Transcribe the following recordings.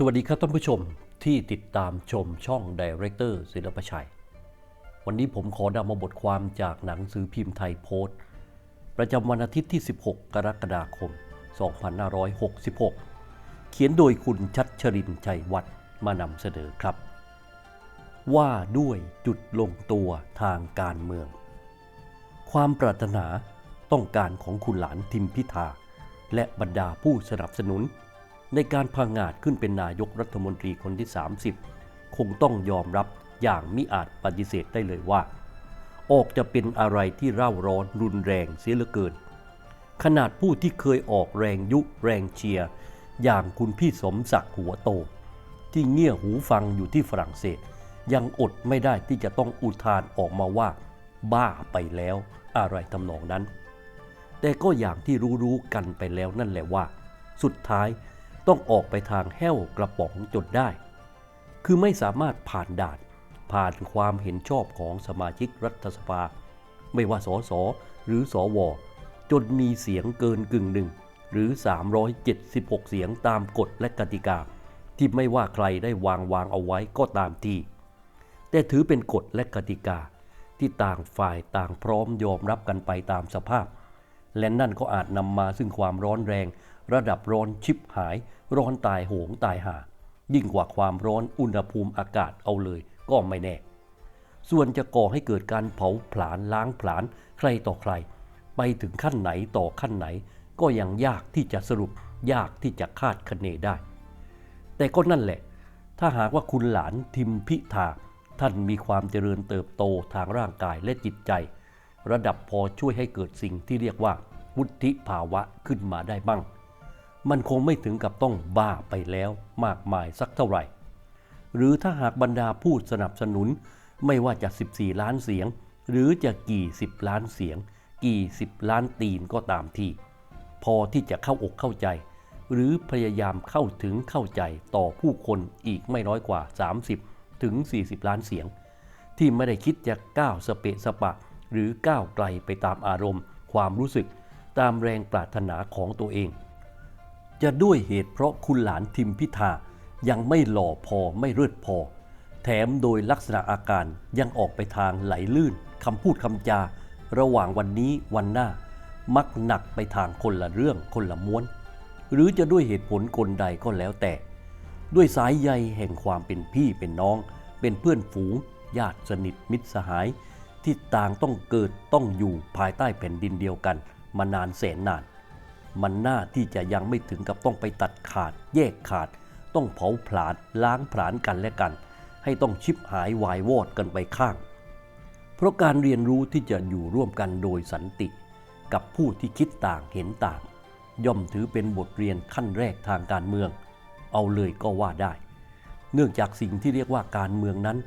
สวัสดีครับท่านผู้ชมที่ติดตามชมช่อง Director ศิลปชัย วันนี้ผมขอนำมาบทความจากหนังสือพิมพ์ไทยโพสต์ ประจำวันอาทิตย์ที่ 16 กรกฎาคม 2566 เขียนโดยคุณชัดชรินชัยวัฒน์มานำเสนอครับ ว่าด้วยจุดลงตัวทางการเมือง ความปรารถนาต้องการของคุณหลานทิมพิธา และบรรดาผู้สนับสนุน ในการพังงาดขึ้นเป็นนายกรัฐมนตรีคนที่ 30 คงต้องยอมรับอย่างมิอาจปฏิเสธได้เลยว่า ออกจะเป็นอะไรที่เร่าร้อนรุนแรงเสียเหลือเกิน ขนาดผู้ที่เคยออกแรงยุแรงเชียร์อย่างคุณพี่สมศักดิ์หัวโต ที่เงี่ยหูฟังอยู่ที่ฝรั่งเศส ยังอดไม่ได้ที่จะต้องอุทานออกมาว่า บ้าไปแล้วอะไรทำนองนั้น แต่ก็อย่างที่รู้ๆกันไปแล้วนั่นแหละว่า สุดท้าย ต้องออกไปทางแห้วกระป๋องจนได้ คือไม่สามารถผ่านด่าน ผ่านความเห็นชอบของสมาชิกรัฐสภา ไม่ว่าสสหรือสอวจนมีเสียงเกินกึ่งหนึ่งหรือ 376 เสียงตามกฎและกติกา ที่ไม่ว่าใครได้วางวางเอาไว้ก็ตามทีแต่ถือเป็นกฎและกติกาที่ต่างฝ่ายต่างพร้อมยอมรับกันไปตามสภาพ และนั่นก็อาจนำมาซึ่งความร้อนแรง ระดับร้อนชิบหาย ร้อนตายโหงตายหา ยิ่งกว่าความร้อนอุณหภูมิอากาศเอาเลยก็ไม่แน่ ส่วนจะก่อให้เกิดการเผาผลาญล้างผลาญใครต่อใคร ไปถึงขั้นไหนต่อขั้นไหน ก็ยังยากที่จะสรุปยากที่จะคาดคะเนได้ แต่ก็นั่นแหละ ถ้าหากว่าคุณหลานทิมพิธาท่านมีความเจริญเติบโตทางร่างกายและจิตใจ ระดับพอช่วยให้เกิดสิ่งที่เรียกว่าวุฒิภาวะขึ้นมาได้บ้าง มันคงไม่ถึงกับต้องบ้าไปแล้วมากมายสักเท่าไหร่ หรือถ้าหากบรรดาผู้สนับสนุนไม่ว่าจะ 14 ล้านเสียง หรือจะกี่สิบล้านเสียง กี่สิบล้านตีนก็ตามทีพอที่จะเข้าอกเข้าใจ หรือพยายามเข้าถึงเข้าใจต่อผู้คนอีกไม่น้อยกว่า 30 ถึง 40 ล้านเสียง ที่ไม่ได้คิดจะก้าวสเปะสปะ หรือก้าวไกลไปตามอารมณ์ ความรู้สึกตามแรงปรารถนาของตัวเอง จะด้วยเหตุเพราะคุณหลานทิมพิธายังไม่หล่อพอไม่เลิศพอ แถมโดยลักษณะอาการยังออกไปทางไหลลื่นคำพูดคำจา ระหว่างวันนี้วันหน้า มักหนักไปทางคนละเรื่องคนละม้วน หรือจะด้วยเหตุผลกลใดก็แล้วแต่ ด้วยสายใยแห่งความเป็นพี่เป็นน้อง เป็นเพื่อนฝูงญาติสนิทมิตรสหาย ที่ต่างต้องเกิดต้องอยู่ภายใต้แผ่นดินเดียวกัน มานานแสนนาน มันน่าที่จะยังไม่ถึงกับต้องไปตัดขาด แยกขาด ต้องเผาผลาญล้างผลาญกันและกัน ให้ต้องชิบหายวายวอดกันไปข้าง เพราะการเรียนรู้ที่จะอยู่ร่วมกันโดยสันติ กับผู้ที่คิดต่างเห็นต่าง ย่อมถือเป็นบทเรียนขั้นแรกทางการเมือง เอาเลยก็ว่าได้ เนื่องจากสิ่งที่เรียกว่าการเมืองนั้น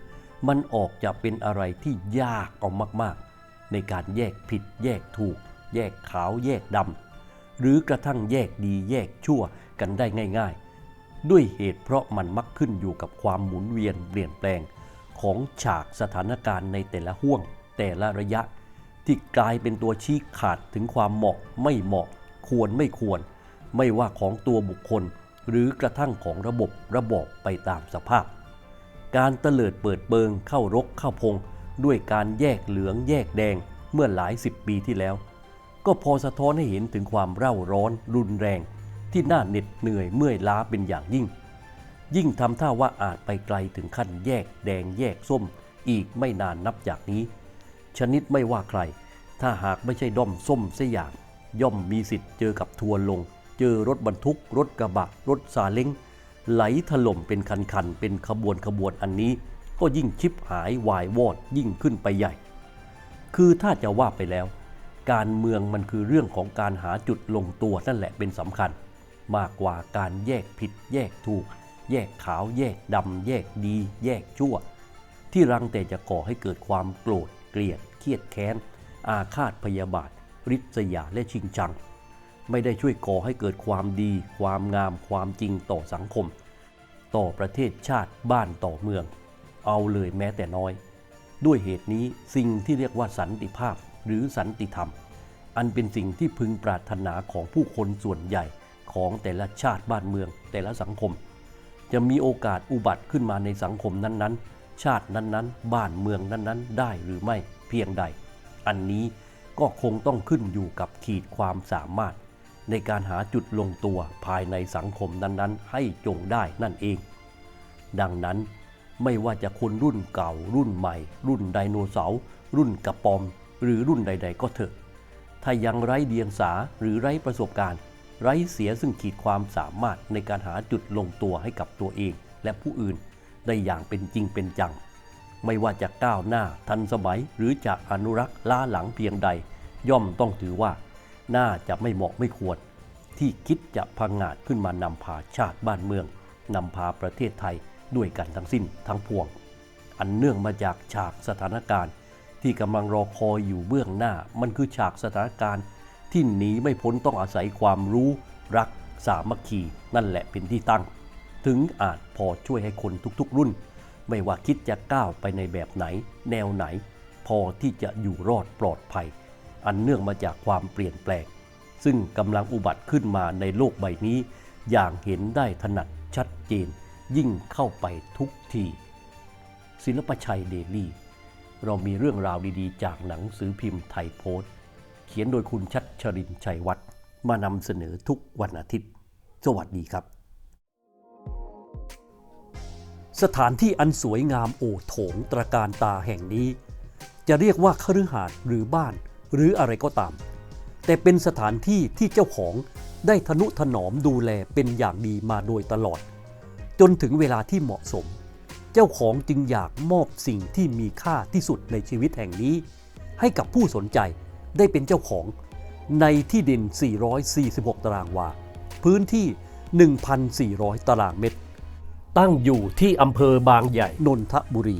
มันออกจะเป็นอะไรที่ยากเอามากๆ ในการแยกผิดแยกถูก แยกขาวแยกดำ หรือกระทั่งแยกดีแยกชั่วกันได้ง่าย ๆ ด้วยเหตุเพราะมันมักขึ้นอยู่กับความหมุนเวียนเปลี่ยนแปลงของฉากสถานการณ์ในแต่ละห่วง แต่ละระยะ ที่กลายเป็นตัวชี้ขาดถึงความเหมาะไม่เหมาะ ควรไม่ควร ไม่ว่าของตัวบุคคล หรือกระทั่งของระบบระบอบไปตามสภาพ การเตลิดเปิดเปิงเข้ารกเข้าพง ด้วยการแยกเหลืองแยกแดงเมื่อหลายสิบปีที่แล้ว ก็พอสะท้อนให้เห็นถึงความเร่าร้อนรุนแรง ที่น่าเหน็ดเหนื่อยเมื่อยล้าเป็นอย่างยิ่ง ยิ่งทำท่าว่าอาจไปไกลถึงขั้นแยกแดงแยกส้ม อีกไม่นานนับจากนี้ ชนิดไม่ว่าใคร ถ้าหากไม่ใช่ด้อมส้มเสียอย่าง ย่อมมีสิทธิ์เจอกับทัวร์ลง เจอรถบรรทุก รถกระบะ รถซาเล้งไหลถล่มเป็นคันๆเป็นขบวนขบวนอันนี้ ก็ยิ่งชิบหายวายวอดยิ่งขึ้นไปใหญ่ คือถ้าจะว่าไปแล้ว การเมืองมันคือเรื่องของการหาจุดลงตัวนั่นแหละเป็นสำคัญ มากกว่าการแยกผิด แยกถูก แยกขาวแยกดำแยกดี แยกชั่ว ที่รังแต่จะก่อให้เกิดความโกรธ เกลียด เครียดแค้น อาฆาตพยาบาท ริษยาและชิงชัง ไม่ได้ช่วยก่อให้เกิดความดี ความงามความจริงต่อสังคม ต่อประเทศชาติบ้านต่อเมือง เอาเลยแม้แต่น้อย ด้วยเหตุนี้สิ่งที่เรียกว่าสันติภาพ หรือสันติธรรม อันเป็นสิ่งที่พึงปรารถนาของผู้คนส่วนใหญ่ของแต่ละชาติบ้านเมือง แต่ละสังคม จะมีโอกาสอุบัติขึ้นมาในสังคมนั้นๆ ชาตินั้นๆ บ้านเมืองนั้นๆ ได้หรือไม่เพียงใด อันนี้ก็คงต้องขึ้นอยู่กับขีดความสามารถ ในการหาจุดลงตัวภายในสังคมนั้นๆ ให้จงได้นั่นเอง ดังนั้นไม่ว่าจะคนรุ่นเก่า รุ่นใหม่ รุ่นไดโนเสาร์รุ่นกระปอม หรือรุ่นใด ๆ ก็เถอะ ถ้ายังไร้เดียงสาหรือไร้ประสบการณ์ ไร้เสียซึ่งขีดความสามารถในการหาจุดลงตัวให้กับตัวเอง และผู้อื่นได้อย่างเป็นจริงเป็นจัง ไม่ว่าจะก้าวหน้าทันสมัยหรือจะอนุรักษ์ล้าหลังเพียงใด ย่อมต้องถือว่า น่าจะไม่เหมาะไม่ควร ที่คิดจะพังงาดขึ้นมานำพาชาติบ้านเมืองนำพาประเทศไทยด้วยกันทั้งสิ้นทั้งพวง อันเนื่องมาจากฉากสถานการณ์ ที่กำลังรอคอยอยู่เบื้องหน้า มันคือฉากสถานการณ์ที่หนีไม่พ้นต้องอาศัยความรู้รักสามัคคีนั่นแหละเป็นที่ตั้ง ถึงอาจพอช่วยให้คนทุกๆรุ่น ไม่ว่าคิดจะก้าวไปในแบบไหน แนวไหน พอที่จะอยู่รอดปลอดภัย อันเนื่องมาจากความเปลี่ยนแปลง ซึ่งกำลังอุบัติขึ้นมาในโลกใบนี้ อย่างเห็นได้ถนัดชัดเจน ยิ่งเข้าไปทุกทีศิลปชัยเดลี่ เรามีเรื่องราวดีๆ จากหนังสือพิมพ์ไทยโพสต์ เขียนโดยคุณชัดชรินชัยวัฒน์มานำเสนอทุกวันอาทิตย์ สวัสดีครับ สถานที่อันสวยงามโอโถงตระการตาแห่งนี้ จะเรียกว่าคฤหาสน์หรือบ้านหรืออะไรก็ตาม แต่เป็นสถานที่ที่เจ้าของได้ทนุถนอมดูแลเป็นอย่างดีมาโดยตลอด จนถึงเวลาที่เหมาะสม เจ้าของจึงอยากมอบสิ่งที่มีค่าที่สุดในชีวิตแห่งนี้ ให้กับผู้สนใจได้เป็นเจ้าของในที่ดิน 446 ตารางวา พื้นที่ 1,400 ตารางเมตร ตั้งอยู่ที่อำเภอบางใหญ่ นนทบุรี